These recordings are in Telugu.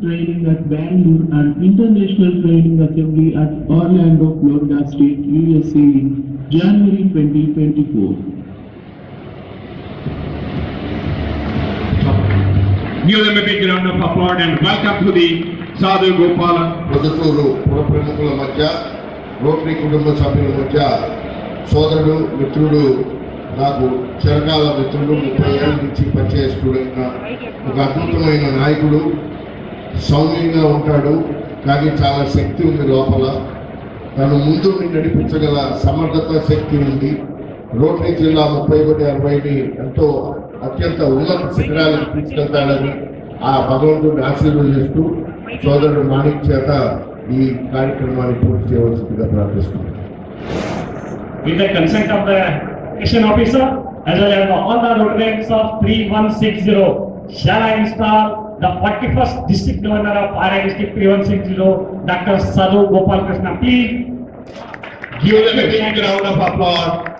training at Bangalore and international training assembly at Orlando, Florida State, USA in January 2024. Give them a big round of applause and welcome to the Sadhu Gopala. Praduturu, Praduturu Madhya, Rotary Kudumba Sabhila Madhya, Sodaru, Mitrudu, నాకు చరకాల మిత్రులు ముప్పై ఏళ్ళ నుంచి పనిచేసే స్టూడెంట్ ఒక అద్భుతమైన నాయకుడు సౌమ్యంగా ఉంటాడు కానీ చాలా శక్తి ఉంది లోపల తను ముందు నడిపించగల సమర్థత శక్తి ఉంది రోటరీ జిల్లా ముప్పై ఒకటి అరవైని ఎంతో అత్యంత ఉన్నత శిఖరాలను తీసుకెళ్తాడని ఆ భగవంతుడిని ఆశీర్వదిస్తూ సోదరుడు మాణిక్ చేత ఈ కార్యక్రమాన్ని పూర్తి చేయవలసిందిగా ప్రార్థిస్తున్నాను 3160, shall I install the 41st district governor of RI district P1 Singh Jilo, Dr. Sadhu Gopal Krishna. Please give them a big round of applause.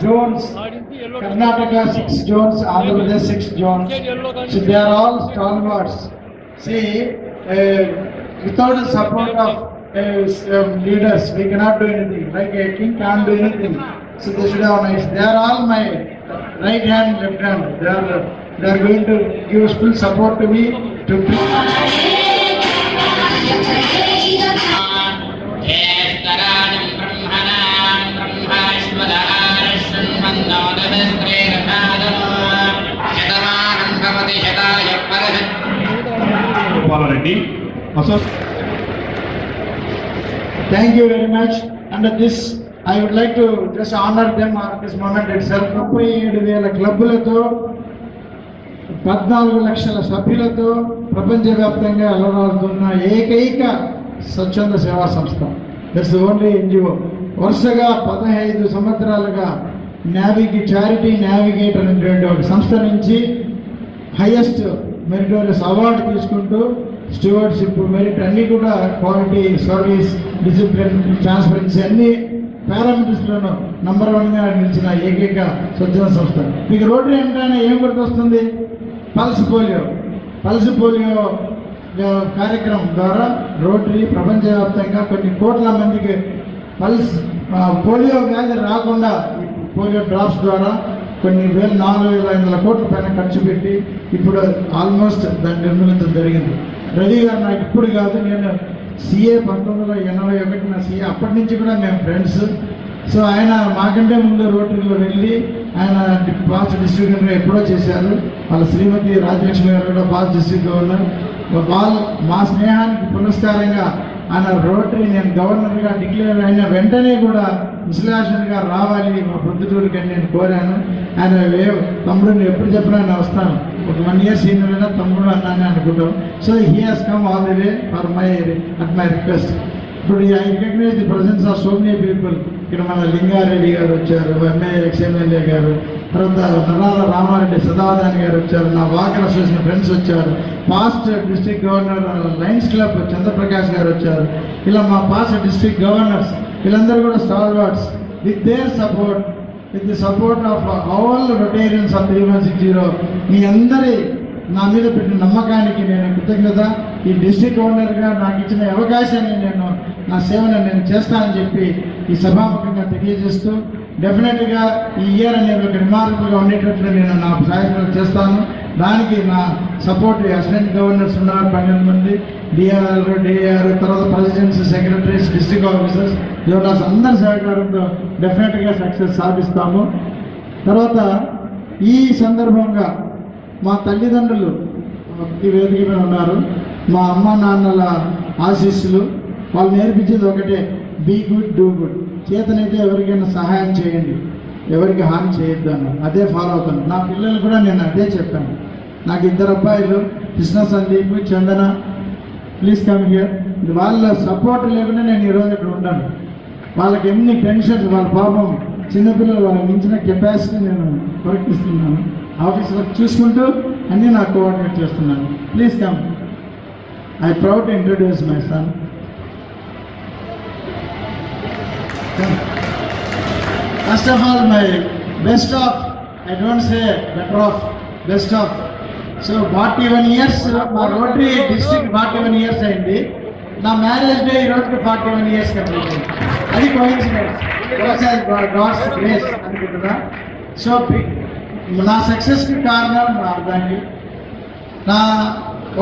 Zones, Karnataka 6 zones, Andhra Pradesh 6 zones, so they are all stalwarts. See, uh, without the support of uh, um, leaders, we cannot do anything, like a king can't do anything. So they should have nice, they are all my right hand, left hand, they are going to give full support to me to Thank you very much. Under this, I would like to just honor them at this moment itself. ముప్పై ఏడు వేల క్లబ్బులతో పద్నాలుగు లక్షల సభ్యులతో ప్రపంచవ్యాప్తంగా అలరాడుతున్న ఏకైక స్వచ్ఛంద సేవా సంస్థ దట్స్ ఓన్లీ ఎన్జిఓ వరుసగా పదహైదు సంవత్సరాలుగా నావిగి చారిటీ నావిగేటర్ అనేటువంటి ఒక సంస్థ నుంచి హయ్యెస్ట్ మెరిటోరియస్ అవార్డు తీసుకుంటూ స్టూవర్డ్షిప్ మెరిట్ అన్నీ కూడా క్వాలిటీ సర్వీస్ డిసిప్లిన్ ట్రాన్స్పరెన్సీ అన్ని పారామీటర్స్లోనూ నంబర్ వన్గా నిలిచిన ఏకైక స్వచ్ఛంద సంస్థ మీకు రోడ్డు అంటే ఏం గుర్తొస్తుంది పల్స్ పోలియో పల్స్ పోలియో కార్యక్రమం ద్వారా రోటరీ ప్రపంచవ్యాప్తంగా కొన్ని కోట్ల మందికి పల్స్ పోలియో వ్యాధి రాకుండా పోలియో డ్రాప్స్ ద్వారా కొన్ని వేల నాలుగు వేల ఐదు వందల కోట్ల పైన ఖర్చు పెట్టి ఇప్పుడు ఆల్మోస్ట్ దాన్ని నిర్మించడం జరిగింది రవి గారు నాకు ఇప్పుడు కాదు నేను సిఏ పంతొమ్మిది వందల ఎనభై ఒకటి నా సిఏ అప్పటి నుంచి కూడా మేము ఫ్రెండ్స్ సో ఆయన మాకంటే ముందు రోటరీలో వెళ్ళి ఆయన బాస్ డిస్ట్రిక్ట్ ఎప్పుడో చేశారు వాళ్ళ శ్రీమతి రాజలక్ష్మి గారు కూడా బాస్ డిస్ట్రిక్ట్ గవర్నర్ వాళ్ళు మా స్నేహానికి పునస్కారంగా ఆయన రోటరీ నేను గవర్నర్గా డిక్లేర్ అయిన వెంటనే కూడా విశ్లేషణగా రావాలి మా ప్రొద్దుటూరికి అని నేను కోరాను ఆయన ఏ తమ్ముడు ఎప్పుడు చెప్పినా నేను వస్తాను ఒక వన్ ఇయర్ సీనియర్ అయినా తమ్ముడు అన్నాను అనుకుంటాం so he has come all the way for my at my request ఇప్పుడు I recognise the presence of so many people ఇక్కడ మన లింగారెడ్డి గారు వచ్చారు ఎంఏ ఎమ్మెల్యే గారు తర్వాత నల్లాల రామారెడ్డి సదాదాని గారు వచ్చారు నా వాకర్ అసోసియేషన్ ఫ్రెండ్స్ వచ్చారు past district governor lions club Chandraprakash garu వచ్చారు ఇలా మా పాస్ట్ డిస్ట్రిక్ట్ గవర్నర్స్ వీళ్ళందరూ కూడా stalwarts with their support with the support of all Rotarians of three one six zero మీ అందరి నా మీద పెట్టిన నమ్మకానికి నేను కృతజ్ఞత ఈ డిస్ట్రిక్ట్ గవర్నర్గా నాకు ఇచ్చిన అవకాశాన్ని నేను నా సేవను నేను చేస్తానని చెప్పి ఈ సభాముఖంగా తెలియజేస్తూ డెఫినెట్గా ఈ ఇయర్ అనేది ఒక రిమార్కబుల్గా ఉండేటట్లు నేను నా ప్రయత్నాలు చేస్తాను దానికి నా సపోర్ట్ అసిస్టెంట్ గవర్నర్స్ ఉన్నారు పన్నెండు మంది డిఆర్ఆర్ డిఆర్ తర్వాత ప్రెసిడెన్సీ సెక్రటరీస్ డిస్ట్రిక్ట్ ఆఫీసర్స్ జోటాస్ అందరి సహకారంతో డెఫినెట్గా సక్సెస్ సాధిస్తాము తర్వాత ఈ సందర్భంగా మా తల్లిదండ్రులు ఈ వేదిక మీద ఉన్నారు మా అమ్మ నాన్నల ఆశీస్సులు వాళ్ళు నేర్పించేది ఒకటే బీ గుడ్ డూ గుడ్ చేతనైతే ఎవరికైనా సహాయం చేయండి ఎవరికి హాని చేయొద్దు అన్నారు అదే ఫాలో అవుతాను నా పిల్లలు కూడా నేను అదే చెప్పాను నాకు ఇద్దరు అబ్బాయిలు Krishna Sandeep Chandana please come here వాళ్ళ సపోర్ట్ లేకుండా నేను ఈరోజు ఇక్కడ ఉంటాను వాళ్ళకి ఎన్ని టెన్షన్స్ వాళ్ళ పాపం చిన్నపిల్లలు వాళ్ళకి మించిన కెపాసిటీ నేను ప్రకటిస్తున్నాను ఆఫీస్లో చూసుకుంటూ అన్నీ నాకు కోఆర్డినేట్ చేస్తున్నాను please come I proud introduce my sir first of all my best of I don't say better of best of so forty one years మా Rotary district forty one years అయింది నా మ్యారేజ్ డే ఈ రోజుకి ఫార్టీ వన్ ఇయర్స్ కంప్లీట్ అయింది అది కోయిన్సిడెన్స్ గాడ్స్ గ్రేస్ అనుకుంటున్నా సో నా సక్సెస్కి కారణం నా దాన్ని నా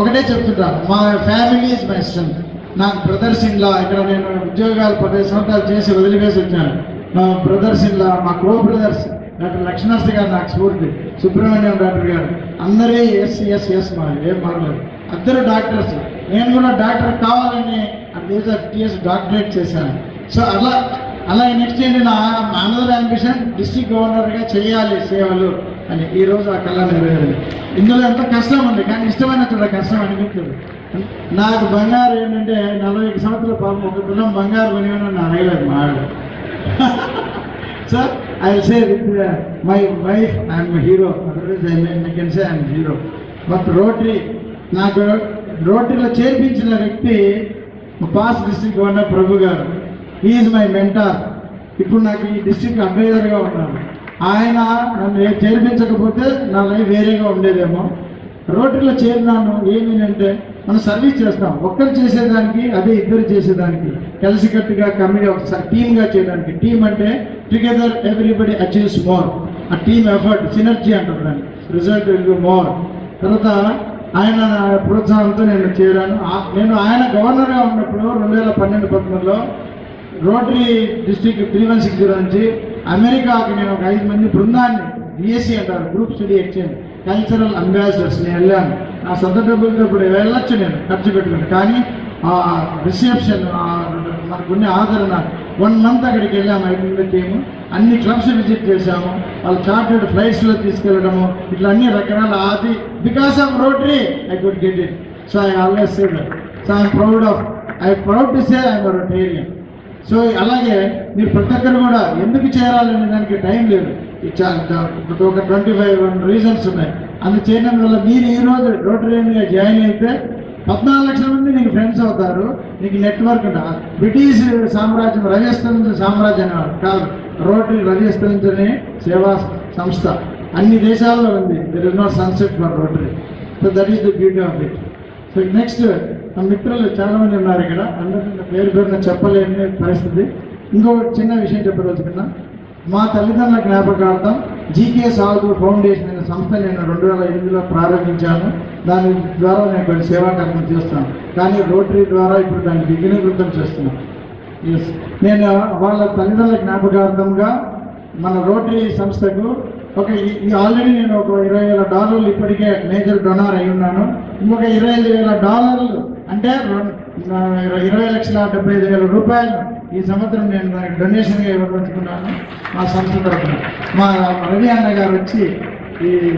ఒకటే చెప్తుంటాను మా ఫ్యామిలీ ఇస్ మై స్ట్రెంత్ నాకు బ్రదర్స్ ఇన్లా ఇక్కడ నేను ఉద్యోగాలు పదిహేను సంవత్సరాలు చేసి వదిలివేసి వచ్చాను నా బ్రదర్స్ ఇన్లా మా కో బ్రదర్స్ డాక్టర్ లక్ష్మణర్స్ గారు నాకు స్ఫూర్తి సుబ్రహ్మణ్యం డాక్టర్ గారు అందరే ఎస్ ఎస్ ఎస్ మా ఏం మారలేదు అందరూ డాక్టర్స్ నేను కూడా డాక్టర్ కావాలని ఆఫ్ టీఎస్ డాక్టరేట్ చేశాను సో అలా అలా నెక్స్ట్ ఏంటి నా అనదర్ అంబిషన్ డిస్టిక్ గవర్నర్గా చేయాలి సేవలు అని ఈరోజు ఆ కళ నెరవేరింది ఇందులో ఎంత కష్టం ఉంది కానీ ఇష్టమైన చూడ కష్టం అనిపించదు నాకు బంగారు ఏంటంటే నలభై ఒక సంవత్సరాల పాపం ఒక తులం బంగారు కొనివని నా అడగలేదు మా sir I say with my wife I'm hero otherwise I I can say I'm hero but Rotary నాకు రోటరీలో చేర్పించిన వ్యక్తి పాస్ డిస్టిక్ గవర్నర్ ప్రభు గారు ఈజ్ మై మెంటార్ ఇప్పుడు నాకు ఈ డిస్టిక్ అడ్వైజర్గా ఉన్నాను ఆయన నన్ను చేర్పించకపోతే నా లైఫ్ వేరేగా ఉండేదేమో రోటరీలో చేరినాను ఏమిటంటే మనం సర్వీస్ చేస్తాం ఒక్కరు చేసేదానికి అదే ఇద్దరు చేసేదానికి కలిసికట్టుగా కమిటీ ఒకసారి టీమ్గా చేయడానికి టీం అంటే టుగెదర్ ఎవ్రీబడి అచీవ్స్ మోర్ ఆ టీమ్ ఎఫర్ట్ సినర్జీ అంటారు దాన్ని రిజల్ట్ విల్ బి మోర్ తర్వాత ఆయన ప్రోత్సాహంతో నేను చేరాను నేను ఆయన గవర్నర్గా ఉన్నప్పుడు రెండు వేల పన్నెండు పంతొమ్మిదిలో Rotary district three one six నుంచి అమెరికాకి నేను ఒక ఐదు మంది బృందాన్ని బిఎస్సీ అంటారు group study exchange cultural ambassadors నేను వెళ్ళాను నా సొంత డబ్బులతో ఇప్పుడు వెళ్ళొచ్చు నేను ఖర్చు పెట్టుకుని కానీ ఆ రిసెప్షన్ మనకున్న ఆదరణ వన్ మంత్ అక్కడికి వెళ్ళాము ఐదు టీము అన్ని క్లబ్స్ విజిట్ చేశాము వాళ్ళు చార్టెడ్ ఫ్లైట్స్లో తీసుకెళ్ళడము ఇట్లా అన్ని రకరకాల ఆది because of Rotary I good get it so I always save so I'm proud of I proud to say I'm Rotarian so అలాగే మీరు ప్రతి ఒక్కరు కూడా ఎందుకు చేరాలనే దానికి టైం లేదు ఒక ట్వంటీ ఫైవ్ రీజన్స్ ఉన్నాయి అది చేయడం వల్ల మీరు ఈ రోజు రోటరీగా జాయిన్ అయితే పద్నాలుగు లక్షల మంది నీకు ఫ్రెండ్స్ అవుతారు నీకు నెట్వర్క్ బ్రిటిష్ సామ్రాజ్యం రజస్థలం సామ్రాజ్యం అనేవాడు కాదు రోటరీ రజస్థలించని సేవా సంస్థ అన్ని దేశాల్లో ఉంది there is not sunset for Rotary so that is the beauty of it so next మా మిత్రులు చాలామంది ఉన్నారు ఇక్కడ అందరికీ పేరు పేరున చెప్పలేని పరిస్థితి ఇంకో చిన్న విషయం చెప్పదలుచుకున్నా మా తల్లిదండ్రుల జ్ఞాపకార్థం జీకే సాగు ఫౌండేషన్ అనే సంస్థ నేను రెండు వేల ఎనిమిదిలో ప్రారంభించాను దాని ద్వారా నేను కొన్ని సేవా కార్యక్రమం చేస్తాను కానీ రోటరీ ద్వారా ఇప్పుడు దాన్ని విఘ్నీకృతం చేస్తున్నాను ఎస్ నేను వాళ్ళ తల్లిదండ్రుల జ్ఞాపకార్థంగా మన రోటరీ సంస్థకు ఓకే ఈ ఆల్రెడీ నేను ఒక ఇరవై వేల డాలర్లు ఇప్పటికే మేజర్ డొనార్ అయి ఉన్నాను ఇంకొక ఇరవై ఐదు వేల డాలర్లు అంటే ఇరవై లక్షల డెబ్బై ఐదు వేల రూపాయలు ఈ సంవత్సరం నేను దానికి డొనేషన్గా ఇవ్వదలుచుకున్నాను మా సంస్థ తరఫున మా రవి అన్న గారు వచ్చి ఈ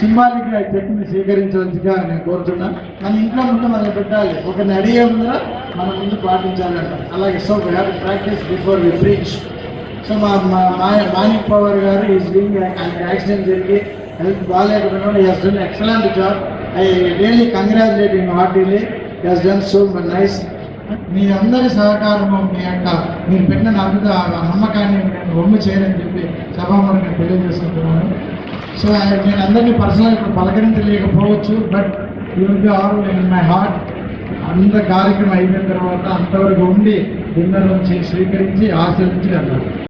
సింబాలిక్గా చెట్టుని స్వీకరించవలసిగా నేను కోరుతున్నాను మన ఇంట్లో ముందు మనం పెట్టాలి ఒక నడియ ముందర మన ముందు పాటించాలంట అలాగే so we have practice before we free so మా మానిక్ పవర్ గారు ఈ డూయింగ్ ఆయన యాక్సిడెంట్ జరిగి health బాగాలేకపోయినా he's done excellent job I really congratulating heartily he's done so nice మీ అందరి సహకారము మీ యొక్క మీరు పెట్టిన నమ్మిక నమ్మకాన్ని బొమ్మ చేయాలని చెప్పి సభామణిని తెలియజేసుకుంటున్నాను సో నేను అందరినీ పర్సనల్ ఇప్పుడు పలకరించలేకపోవచ్చు but you will be all in my heart అంత కార్యక్రమం అయిపోయిన తర్వాత అంతవరకు ఉండి డిన్నర్ నుంచి స్వీకరించి ఆచరించి అన్నారు